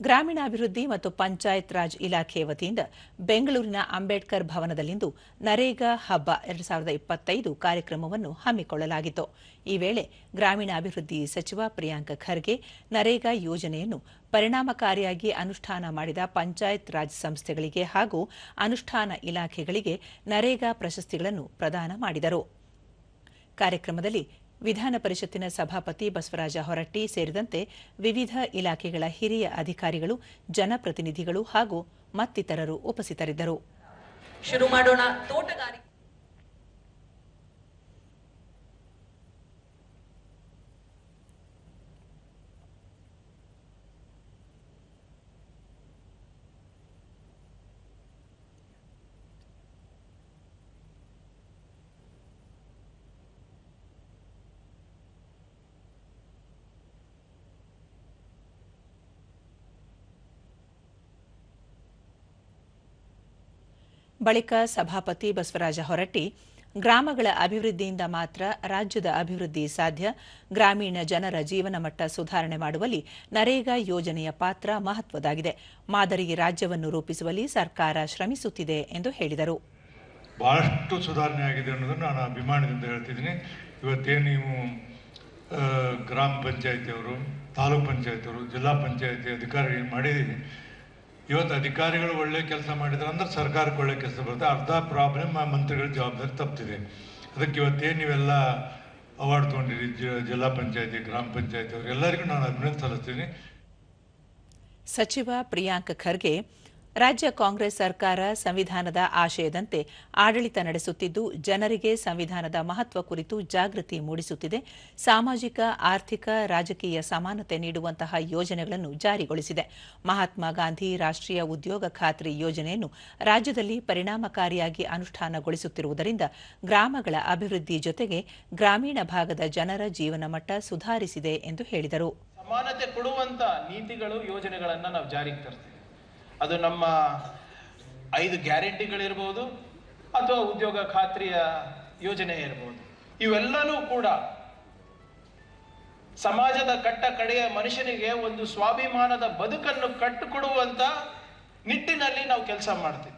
ಗ್ರಾಮೀಣಾಭಿವೃದ್ಧಿ ಮತ್ತು ಪಂಚಾಯತ್ ರಾಜ್ ಇಲಾಖೆ ವತಿಯಿಂದ ಬೆಂಗಳೂರಿನ ಅಂಬೇಡ್ಕರ್ ಭವನದಲ್ಲಿಂದು ನರೇಗಾ ಹಬ್ಬ ಎರಡು ಸಾವಿರದ ಇಪ್ಪತ್ತೈದು ಕಾರ್ಯಕ್ರಮವನ್ನು ಹಮ್ಮಿಕೊಳ್ಳಲಾಗಿತ್ತು. ಈ ವೇಳೆ ಗ್ರಾಮೀಣಾಭಿವೃದ್ಧಿ ಸಚಿವ ಪ್ರಿಯಾಂಕ ಖರ್ಗೆ ನರೇಗಾ ಯೋಜನೆಯನ್ನು ಪರಿಣಾಮಕಾರಿಯಾಗಿ ಅನುಷ್ಠಾನ ಮಾಡಿದ ಪಂಚಾಯತ್ ರಾಜ್ ಸಂಸ್ಥೆಗಳಿಗೆ ಹಾಗೂ ಅನುಷ್ಠಾನ ಇಲಾಖೆಗಳಿಗೆ ನರೇಗಾ ಪ್ರಶಸ್ತಿಗಳನ್ನು ಪ್ರದಾನ ಮಾಡಿದರು. ಕಾರ್ಯಕ್ರಮದಲ್ಲಿ ವಿಧಾನ ಪರಿಷತ್ತಿನ ಸಭಾಪತಿ ಬಸವರಾಜ ಹೊರಟ್ಟಿ ಸೇರಿದಂತೆ ವಿವಿಧ ಇಲಾಖೆಗಳ ಹಿರಿಯ ಅಧಿಕಾರಿಗಳು, ಜನಪ್ರತಿನಿಧಿಗಳು ಹಾಗೂ ಮತ್ತಿತರರು ಉಪಸ್ಥಿತರಿದ್ದರು. ಶುರು ಮಾಡೋಣ ತೋಟಗಾರಿಕೆ ಬಳಿಕ ಸಭಾಪತಿ ಬಸವರಾಜ ಹೊರಟ್ಟಿ, ಗ್ರಾಮಗಳ ಅಭಿವೃದ್ಧಿಯಿಂದ ಮಾತ್ರ ರಾಜ್ಯದ ಅಭಿವೃದ್ಧಿ ಸಾಧ್ಯ, ಗ್ರಾಮೀಣ ಜನರ ಜೀವನ ಮಟ್ಟ ಸುಧಾರಣೆ ಮಾಡುವಲ್ಲಿ ನರೇಗಾ ಯೋಜನೆಯ ಪಾತ್ರ ಮಹತ್ವದಾಗಿದೆ. ಮಾದರಿ ರಾಜ್ಯವನ್ನು ರೂಪಿಸುವಲ್ಲಿ ಸರ್ಕಾರ ಶ್ರಮಿಸುತ್ತಿದೆ ಎಂದು ಹೇಳಿದರು. ಬಹಳಷ್ಟು ಸುಧಾರಣೆ ಆಗಿದೆ ಅನ್ನೋದನ್ನು ನಾನು ಅಭಿಮಾನದಿಂದ ಹೇಳ್ತಿದ್ದೀನಿ. ಇವತ್ತೇ ನೀವು ಗ್ರಾಮ ಪಂಚಾಯತಿಯವರು, ತಾಲೂಕ್ ಪಂಚಾಯತಿಯವರು, ಜಿಲ್ಲಾ ಪಂಚಾಯತಿ ಅಧಿಕಾರಿಗಳು ಮಾಡಿದ್ದೀನಿ ಇವತ್ತು ಅಧಿಕಾರಿಗಳು ಒಳ್ಳೆ ಕೆಲಸ ಮಾಡಿದ್ರೆ ಅಂದ್ರೆ ಸರ್ಕಾರಕ್ಕೆ ಒಳ್ಳೆ ಕೆಲಸ ಬರುತ್ತೆ. ಅರ್ಧ ಪ್ರಾಬ್ಲಮ್ ಆ ಮಂತ್ರಿಗಳ ಜವಾಬ್ದಾರಿ ತಪ್ಪಿದೆ ಅದಕ್ಕೆ ಇವತ್ತೇನು ನೀವೆಲ್ಲ ಅವಾರ್ಡ್ ತೊಗೊಂಡಿರಿ ಜಿಲ್ಲಾ ಪಂಚಾಯತಿ, ಗ್ರಾಮ ಪಂಚಾಯತಿ ಎಲ್ಲರಿಗೂ ನಾನು ಅಭಿನಂದನೆ ಸಲ್ಲಿಸ್ತೀನಿ. ಸಚಿವ ಪ್ರಿಯಾಂಕ್ ಖರ್ಗೆ ರಾಜ್ಯ ಕಾಂಗ್ರೆಸ್ ಸರ್ಕಾರ ಸಂವಿಧಾನದ ಆಶಯದಂತೆ ಆಡಳಿತ ನಡೆಸುತ್ತಿದ್ದು, ಜನರಿಗೆ ಸಂವಿಧಾನದ ಮಹತ್ವ ಕುರಿತು ಜಾಗೃತಿ ಮೂಡಿಸುತ್ತಿದೆ. ಸಾಮಾಜಿಕ, ಆರ್ಥಿಕ, ರಾಜಕೀಯ ಸಮಾನತೆ ನೀಡುವಂತಹ ಯೋಜನೆಗಳನ್ನು ಜಾರಿಗೊಳಿಸಿದೆ. ಮಹಾತ್ಮ ಗಾಂಧಿ ರಾಷ್ಟ್ರೀಯ ಉದ್ಯೋಗ ಖಾತ್ರಿ ಯೋಜನೆಯನ್ನು ರಾಜ್ಯದಲ್ಲಿ ಪರಿಣಾಮಕಾರಿಯಾಗಿ ಅನುಷ್ಠಾನಗೊಳಿಸುತ್ತಿರುವುದರಿಂದ ಗ್ರಾಮಗಳ ಅಭಿವೃದ್ಧಿ ಜೊತೆಗೆ ಗ್ರಾಮೀಣ ಭಾಗದ ಜನರ ಜೀವನ ಮಟ್ಟ ಸುಧಾರಿಸಿದೆ ಎಂದು ಹೇಳಿದರು. ಸಮಾನತೆ ಕೊಡುವಂತ ನೀತಿಗಳು, ಯೋಜನೆಗಳನ್ನು ನಾವು ಜಾರಿಗೆ ತರ್ತೀವಿ. ಅದು ನಮ್ಮ ಐದು ಗ್ಯಾರಂಟಿಗಳಿರ್ಬೋದು ಅಥವಾ ಉದ್ಯೋಗ ಖಾತ್ರಿಯ ಯೋಜನೆ ಇರ್ಬೋದು. ಇವೆಲ್ಲನೂ ಕೂಡ ಸಮಾಜದ ಕಟ್ಟ ಕಡೆಯ ಮನುಷ್ಯನಿಗೆ ಒಂದು ಸ್ವಾಭಿಮಾನದ ಬದುಕನ್ನು ಕಟ್ಟಿಕೊಡುವಂತ ನಿಟ್ಟಿನಲ್ಲಿ ನಾವು ಕೆಲಸ ಮಾಡ್ತೀವಿ.